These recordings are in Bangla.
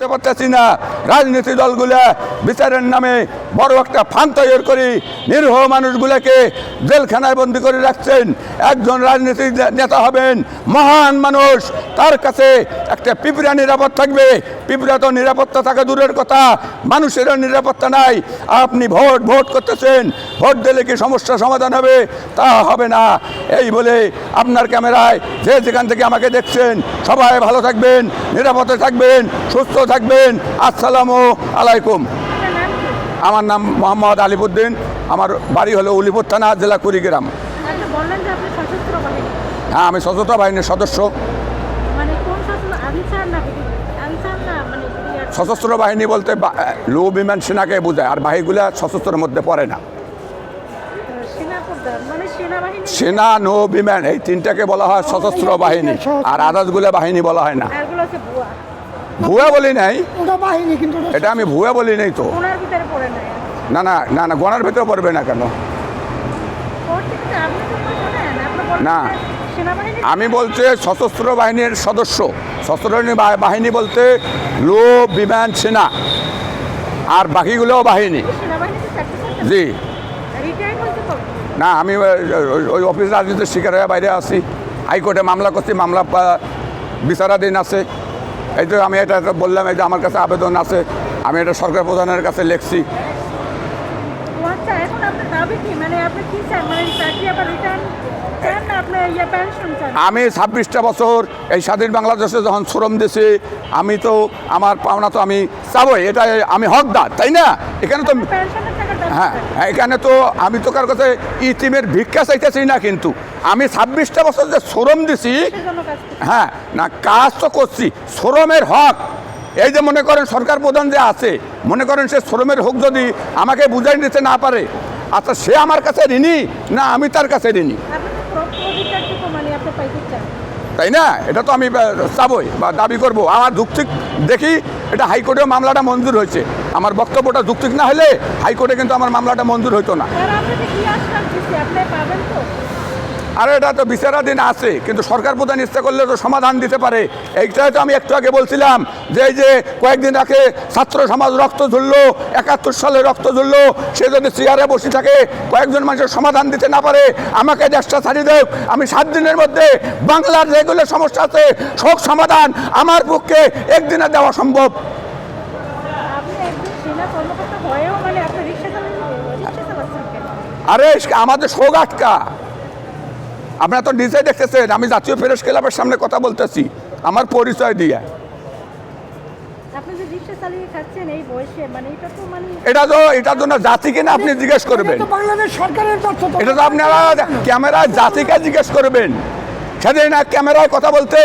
বুঝতে পারতেছি না। রাজনীতি দলগুলা বিচারের নামে বড় একটা ফান তৈরি করি, নিরীহ মানুষগুলোকে জেলখানায় বন্দি করে রাখছেন। একজন রাজনীতি নেতা হবেন মহান মানুষ। তার কাছে একটা পিঁপড়া নিরাপদ থাকবে। পিঁপড়া তো নিরাপত্তা থাকা দূরের কথা, মানুষেরও নিরাপত্তা নাই। আপনি ভোট ভোট করতেছেন। ভোট দিলে কি সমস্যা সমাধান হবে? তা হবে না। এই বলে আপনার ক্যামেরায় যে যেখান থেকে আমাকে দেখছেন, সবাই ভালো থাকবেন, নিরাপদে থাকবেন, সুস্থ থাকবেন। আসসালামু আলাইকুম। আমার নাম মোহাম্মদ আলিপুদ্দিন আমার বাড়ি হলো উলিপুর থানা জেলা কুড়িগ্রাম। আপনি বললেন যে আপনি সশস্ত্র বাহিনী। হ্যাঁ আমি সশস্ত্র বাহিনীর সদস্য। মানে সশস্ত্র মানে সশস্ত্র বাহিনী বলতে লৌ বিমান সেনাকে বোঝায় আর বাহিনীগুলা সশস্ত্রের মধ্যে পড়ে না। সেনা মানে নৌ বিমান এই তিনটাকে বলা হয় সশস্ত্র বাহিনী আর আদার্সগুলা বাহিনী বলা হয় না। ভুয়া বলি নাই। এটা আমি ভুয়া বলি নাই তো। না না না না গণার ভেতরে পড়বে না কেন? না। আমি বলতে সশস্ত্র বাহিনীর সদস্য। সশস্ত্র বাহিনী বলতে লো বিমান সেনা আর বাকিগুলোও বাহিনী। জি। না আমি ওই- অফিস রাজনীতির শিকার হয়ে বাইরে আছি। হাইকোর্টে মামলা করছি মামলা বিচারাধীন আছে। এই তো আমি এটা বললাম এই যে আমার কাছে আবেদন আছে আমি এটা সরকার প্রধানের কাছে লিখছি। আচ্ছা মানে মানে ইয়ে আমি ছাব্বিশটা বছর এই স্বাধীন বাংলাদেশে যখন শ্রম দিছি আমি তো আমার পাওনা তো আমি চাবই এটা আমি হকদার তাই না? এখানে তো হ্যাঁ এখানে তো আমি তো কার কাছে ইতিমের ভিক্ষা চাইতেছি না কিন্তু। আমি ছাব্বিশটা বছর যে শ্রম দিছি হ্যাঁ না, কাজ তো করছি, শ্রমের হক। এই যে মনে করেন সরকার প্রধান যে আছে, মনে করেন সে শ্রমের হোক যদি আমাকে বুঝাই নিতে না পারে আচ্ছা সে আমার কাছে ঋণী না আমি তার কাছে ঋণী? তাই না? এটা তো আমি চাবই বা দাবি করব। আমার যুক্তিক দেখি, এটা হাইকোর্টেও মামলাটা মঞ্জুর হয়েছে। আমার বক্তব্যটা যুক্তিক না হলে হাইকোর্টে কিন্তু আমার মামলাটা মঞ্জুর হইতো না। আর এটা তো বিচারাধীন আছে কিন্তু সরকার প্রধান ইচ্ছা করলে তো সমাধান দিতে পারে। এইটাই তো আমি একটু আগে বলছিলাম যে এই যে কয়েকদিন আগে ছাত্র সমাজ রক্ত ঝুললো একাত্তর সালে রক্ত ঝুললো সে যদি চেয়ারে বসে থাকে কয়েকজন মানুষের সমাধান দিতে না পারে আমাকে দেশটা ছাড়িয়ে দেব আমি সাত দিনের মধ্যে বাংলার যেগুলো সমস্যা আছে সব সমাধান আমার পক্ষে একদিনে দেওয়া সম্ভব। মানে আরে আমাদের শোক আটকা। আপনারা তো নিজে দেখতেছেন আমি জাতীয় ফেরেস ক্লাবের সামনে কথা বলতেছি আমার পরিচয় দিয়ে। আপনি যে রিক্সা চালিয়ে খাচ্ছেন এই বয়সে মানে এটা তো মানে এটা তো এটার জন্য জাতিকে না আপনি জিজ্ঞেস করবেন? এটা তো আপনারা ক্যামেরা জাতিকে জিজ্ঞেস করবেন। সেদিন ক্যামেরায় কথা বলতে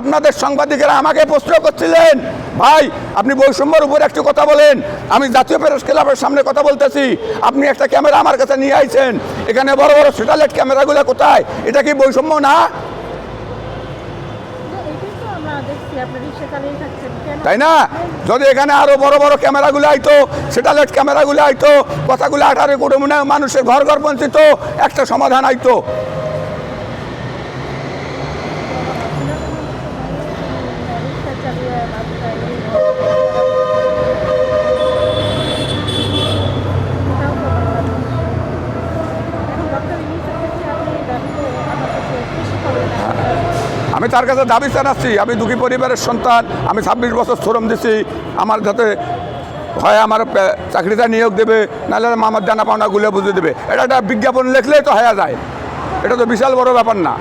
আপনাদের সাংবাদিকেরা আমাকে প্রশ্ন করছিলেন। ভাই, আপনি বৈষম্যর উপর একটু কথা বলেন। আমি জাতীয় প্রেস ক্লাবের সামনে কথা বলতেছি। আপনি একটা ক্যামেরা আমার কাছে নিয়ে আইছেন। এখানে বড় বড় স্যাটেলাইট ক্যামেরাগুলো কোথায়? এটা কি বৈষম্য না? তাই না? যদি এখানে আরও বড় বড় ক্যামেরাগুলো আইতো স্যাটেলাইট ক্যামেরাগুলো আইতো, কথাগুলো আঠারো কোটি মানুষের ঘর ঘর বঞ্চিত, একটা সমাধান আইতো রিক্সা চালিয়ে রাস্তায় এই এটাও তো বাংলাদেশ। এখন ডক্টর ইউনিসেফ থেকে আপনি দাবিতে আমার কাছে কৃষি করবেন আমি তার কাছে দাবি জানাচ্ছি, আমি দুঃখী পরিবারের সন্তান, আমি ছাব্বিশ বছর শ্রম দিছি, আমার যাতে হয় আমার চাকরিটা নিয়োগ দেবে, নাহলে আমার জানা পাওনাগুলো বুঝে দেবে। এটা একটা বিজ্ঞাপন লিখলেই তো হয়ে যায়। এটা তো বিশাল বড় ব্যাপার না।